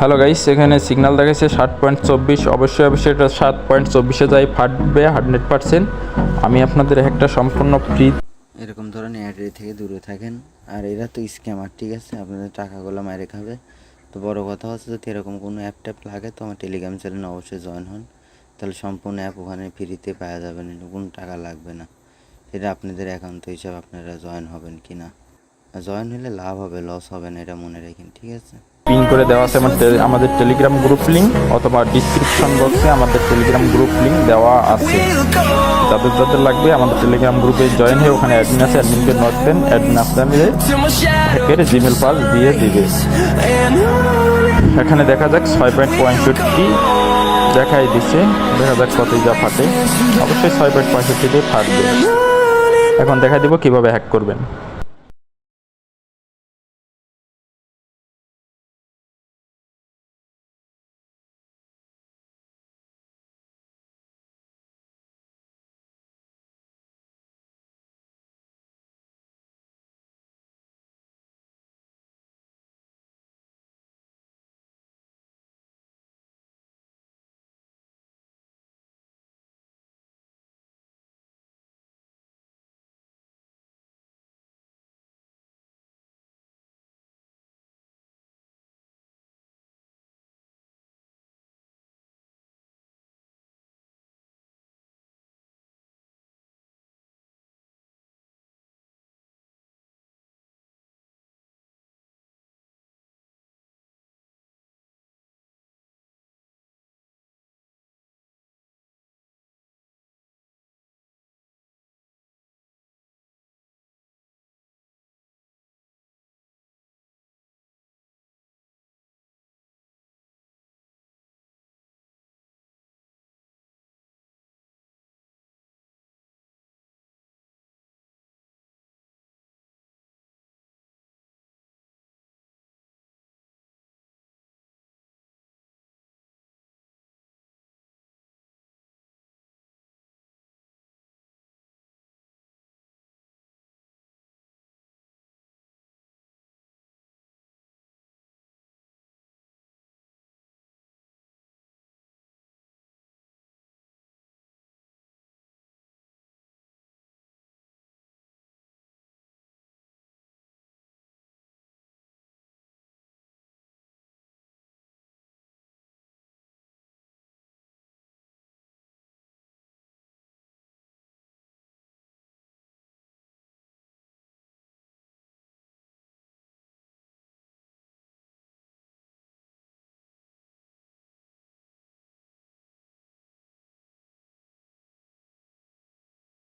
Hello guys এখানে signal দেখাচ্ছে ষাট পয়েন্ট চব্বিশ। অবশ্যই অবশ্যই এটা সাত পয়েন্ট চব্বিশে যাই ফাটবে হান্ড্রেড পার্সেন্ট। আমি আপনাদের একটা সম্পূর্ণ ফ্রি এরকম ধরনের অ্যাড থেকে দূরে থাকেন। আর এরা তো স্ক্যামার ঠিক আছে? আপনাদের টাকাগুলো মারে খাবে। তো বড় কথা হচ্ছে যদি এরকম কোনো অ্যাপ ট্যাপ লাগে, তো আমার টেলিগ্রাম চ্যানেলে অবশ্যই জয়েন হন। তাহলে সম্পূর্ণ অ্যাপ ওখানে ফ্রিতে পাওয়া যাবে, না কোনো টাকা লাগবে না। এটা আপনাদের একান্ত হিসাবে আপনারা জয়েন হবেন কি না জয়েন হলে লাভ হবে লস হবে না, এটা মনে রাখেন, ঠিক আছে? পিন করে দেওয়া আছে আমাদের টেলিগ্রাম গ্রুপ লিঙ্ক অথবা ডিসক্রিপশন বক্সে আমাদের টেলিগ্রাম গ্রুপ লিঙ্ক দেওয়া আছে। যাদের যাদের লাগবে আমাদের টেলিগ্রাম গ্রুপে জয়েন হয়ে ওখানে অ্যাডমিন আছে অ্যাডমিনকে নোট দেন অ্যাডমিন আপনাদের হ্যাকের জিমেল পাস দিয়ে দিবে। এখানে দেখা যাক ছয় পয়েন্ট পঁয়ষট্টি দেখাই দিচ্ছে, দেখা যাক কতই যা ফাটে। অবশ্যই ছয় পয়েন্ট পঁয়ষট্টিতে ফাটবে। এখন দেখা দিব কীভাবে হ্যাক করবেন।